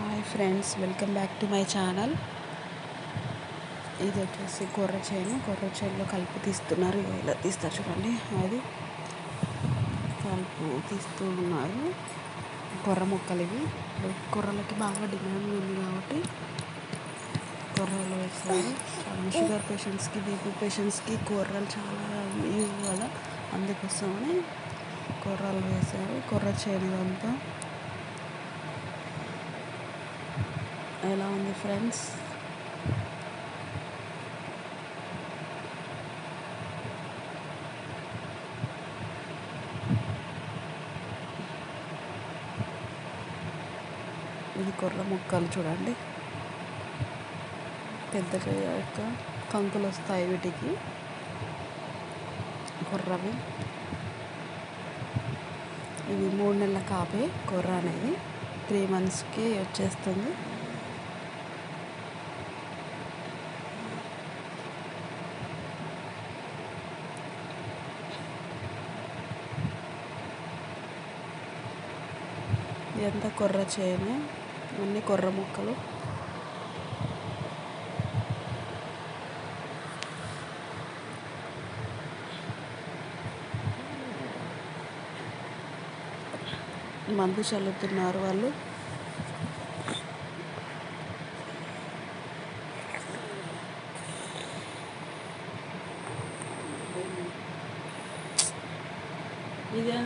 Hi friends welcome back to my channel ఇది వచ్చేసి కొర్ర చేను. కొర్ర చేనులో కలుపు తీస్తున్నారు. ఎలా ఇలా తీస్తారు చూడండి. అది కలుపు తీస్తూ ఉన్నారు. కొర్ర మొక్కలు ఇవి. కొర్రలకి బాగా డిమాండ్ ఉంది కాబట్టి కొర్రలు వేస్తారు. షుగర్ పేషెంట్స్కి బీపీ పేషెంట్స్కి కొర్రలు చాలా యూజ్ కదా. అందుకోసమని కొర్రలు వేశారు. కొర్ర చేను ఇదంతా. ఎలా ఉంది ఫ్రెండ్స్? ఇది కొర్ర ముక్కలు చూడండి. పెద్దగా అయ్యాక కంకులు వస్తాయి వీటికి. కొర్రవి. ఇది మూడు నెలల కాపే కొర్ర అనేది. త్రీ మంత్స్కి వచ్చేస్తుంది. ఇదంతా కొర్ర చేయను అన్నీ కొర్ర మొక్కలు. మందు చల్లుతున్నారు వాళ్ళు. ఇదే